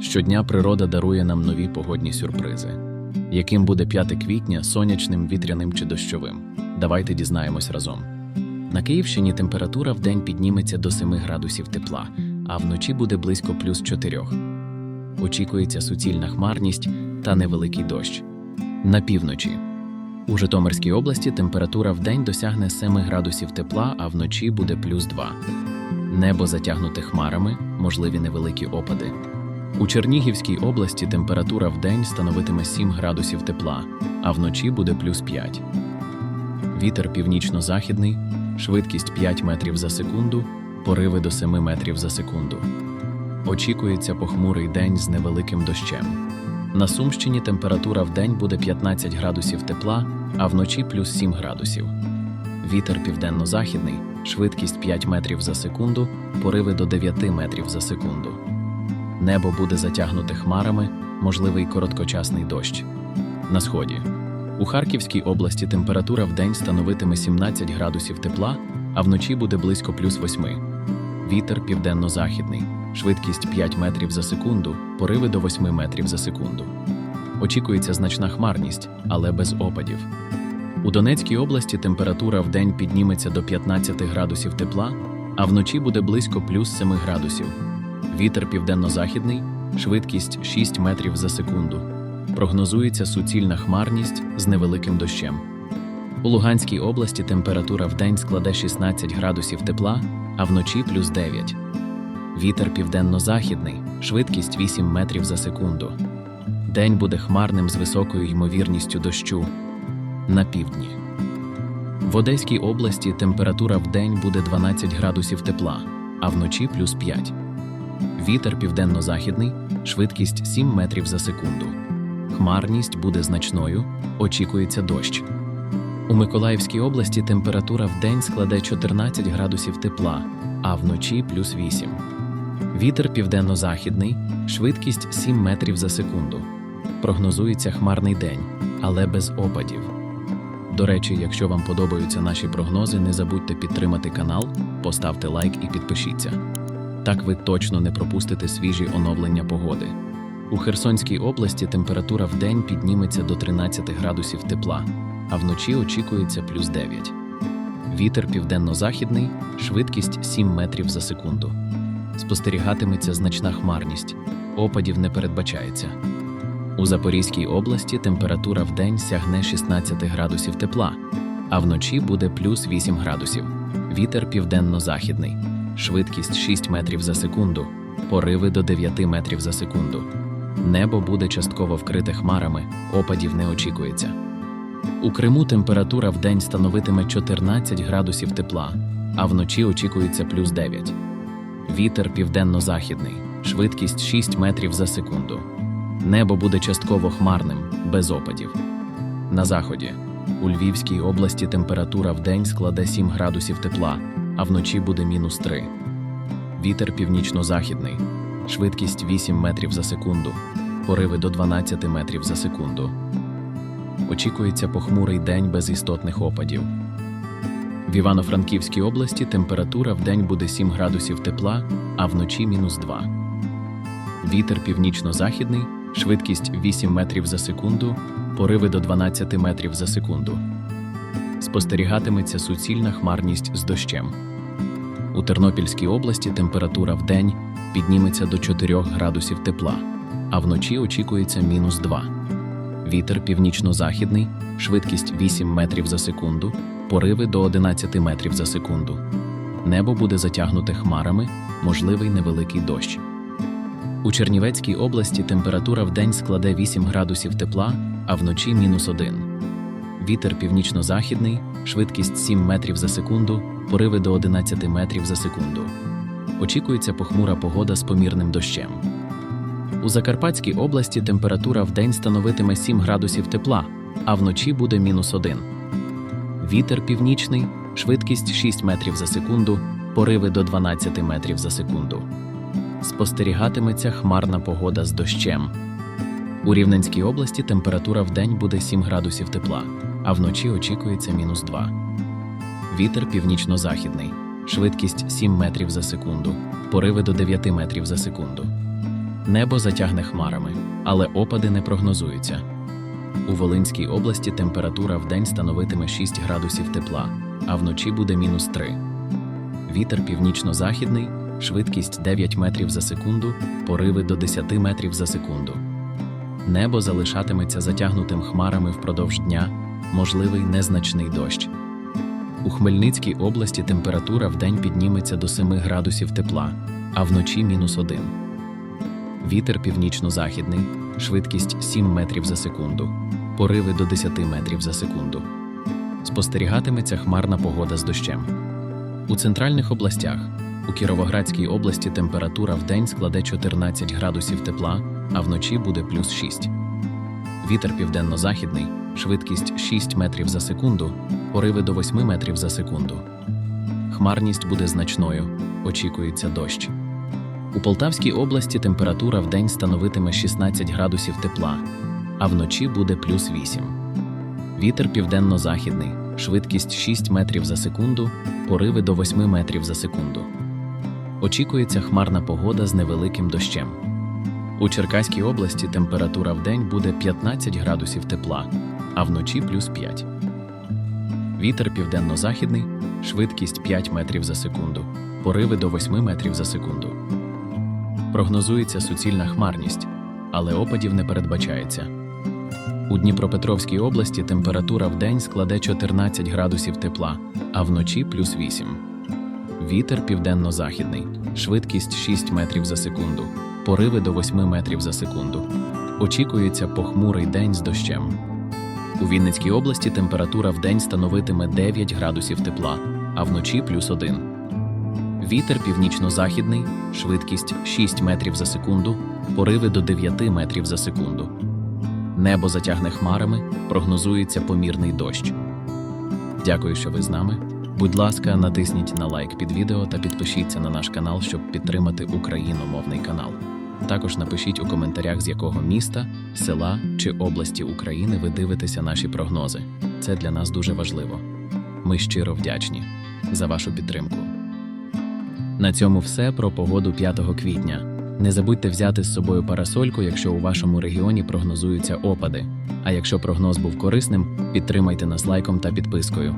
Щодня природа дарує нам нові погодні сюрпризи. Яким буде 5 квітня сонячним, вітряним чи дощовим? Давайте дізнаємось разом. На Київщині температура в день підніметься до 7 градусів тепла, а вночі буде близько плюс 4. Очікується суцільна хмарність та невеликий дощ. На півночі. У Житомирській області температура в день досягне 7 градусів тепла, а вночі буде плюс 2. Небо затягнуте хмарами, можливі невеликі опади. У Чернігівській області температура в день становитиме 7 градусів тепла, а вночі буде плюс 5. Вітер північно-західний, швидкість 5 метрів за секунду, пориви до 7 метрів за секунду. Очікується похмурий день з невеликим дощем. На Сумщині температура в день буде 15 градусів тепла, а вночі плюс 7 градусів. Вітер південно-західний, швидкість 5 метрів за секунду, пориви до 9 метрів за секунду. Небо буде затягнуте хмарами, можливий короткочасний дощ. На сході. У Харківській області температура в день становитиме 17 градусів тепла, а вночі буде близько плюс 8. Вітер південно-західний, швидкість 5 метрів за секунду, пориви до 8 метрів за секунду. Очікується значна хмарність, але без опадів. У Донецькій області температура в день підніметься до 15 градусів тепла, а вночі буде близько плюс 7 градусів. Вітер південно-західний, швидкість 6 метрів за секунду. Прогнозується суцільна хмарність з невеликим дощем. У Луганській області температура в день складе 16 градусів тепла, а вночі плюс 9. Вітер південно-західний, швидкість 8 метрів за секунду. День буде хмарним з високою ймовірністю дощу на півдні. В Одеській області температура в день буде 12 градусів тепла, а вночі плюс 5. Вітер південно-західний, швидкість 7 метрів за секунду. Хмарність буде значною, очікується дощ. У Миколаївській області температура в день складе 14 градусів тепла, а вночі плюс 8. Вітер південно-західний, швидкість 7 метрів за секунду. Прогнозується хмарний день, але без опадів. До речі, якщо вам подобаються наші прогнози, не забудьте підтримати канал, поставте лайк і підпишіться. Так ви точно не пропустите свіжі оновлення погоди. У Херсонській області температура в день підніметься до 13 градусів тепла, а вночі очікується плюс 9. Вітер південно-західний, швидкість 7 метрів за секунду. Спостерігатиметься значна хмарність, опадів не передбачається. У Запорізькій області температура в день сягне 16 градусів тепла, а вночі буде плюс 8 градусів. Вітер південно-західний, швидкість 6 метрів за секунду, пориви до 9 метрів за секунду. Небо буде частково вкрите хмарами, опадів не очікується. У Криму температура в день становитиме 14 градусів тепла, а вночі очікується плюс 9. Вітер південно-західний, швидкість 6 метрів за секунду. Небо буде частково хмарним, без опадів. На заході. У Львівській області температура в день складе 7 градусів тепла, а вночі буде мінус 3. Вітер північно-західний, швидкість 8 метрів за секунду, пориви до 12 метрів за секунду. Очікується похмурий день без істотних опадів. В Івано-Франківській області температура в день буде 7 градусів тепла, а вночі мінус 2. Вітер північно-західний, швидкість 8 метрів за секунду, пориви до 12 метрів за секунду. Спостерігатиметься суцільна хмарність з дощем. У Тернопільській області температура в день підніметься до 4 градусів тепла, а вночі очікується мінус 2. Вітер північно-західний, швидкість 8 метрів за секунду, пориви до 11 метрів за секунду. Небо буде затягнуте хмарами, можливий невеликий дощ. У Чернівецькій області температура в день складе 8 градусів тепла, а вночі мінус 1. Вітер північно-західний, швидкість 7 метрів за секунду, пориви до 11 метрів за секунду. Очікується похмура погода з помірним дощем. У Закарпатській області температура в день становитиме 7 градусів тепла, а вночі буде мінус 1. Вітер північний, швидкість 6 метрів за секунду, пориви до 12 метрів за секунду. Спостерігатиметься хмарна погода з дощем. У Рівненській області температура в день буде 7 градусів тепла, а вночі очікується мінус 2. Вітер північно-західний, швидкість 7 метрів за секунду, пориви до 9 метрів за секунду. Небо затягне хмарами, але опади не прогнозуються. У Волинській області температура вдень становитиме 6 градусів тепла, а вночі буде мінус 3. Вітер північно-західний, швидкість 9 метрів за секунду, пориви до 10 метрів за секунду. Небо залишатиметься затягнутим хмарами впродовж дня, можливий незначний дощ. У Хмельницькій області температура вдень підніметься до 7 градусів тепла, а вночі мінус 1. Вітер північно-західний, швидкість 7 метрів за секунду, пориви до 10 метрів за секунду. Спостерігатиметься хмарна погода з дощем. У центральних областях у Кіровоградській області температура вдень складе 14 градусів тепла, а вночі буде плюс 6. Вітер південно-західний, швидкість 6 метрів за секунду, пориви до 8 метрів за секунду. Хмарність буде значною, очікується дощ. У Полтавській області температура вдень становитиме 16 градусів тепла, а вночі буде плюс 8. Вітер південно-західний, швидкість 6 метрів за секунду, пориви до 8 метрів за секунду. Очікується хмарна погода з невеликим дощем. У Черкаській області температура вдень буде 15 градусів тепла, а вночі плюс 5. Вітер південно-західний, швидкість 5 метрів за секунду, пориви до 8 метрів за секунду. Прогнозується суцільна хмарність, але опадів не передбачається. У Дніпропетровській області температура вдень складе 14 градусів тепла, а вночі плюс 8. Вітер південно-західний, швидкість 6 метрів за секунду, пориви до 8 метрів за секунду. Очікується похмурий день з дощем. У Вінницькій області температура вдень становитиме 9 градусів тепла, а вночі плюс 1. Вітер північно-західний, швидкість 6 метрів за секунду, пориви до 9 метрів за секунду. Небо затягне хмарами, прогнозується помірний дощ. Дякую, що ви з нами. Будь ласка, натисніть на лайк під відео та підпишіться на наш канал, щоб підтримати україномовний канал. Також напишіть у коментарях, з якого міста, села чи області України ви дивитеся наші прогнози. Це для нас дуже важливо. Ми щиро вдячні за вашу підтримку. На цьому все про погоду 5 квітня. Не забудьте взяти з собою парасольку, якщо у вашому регіоні прогнозуються опади. А якщо прогноз був корисним, підтримайте нас лайком та підпискою.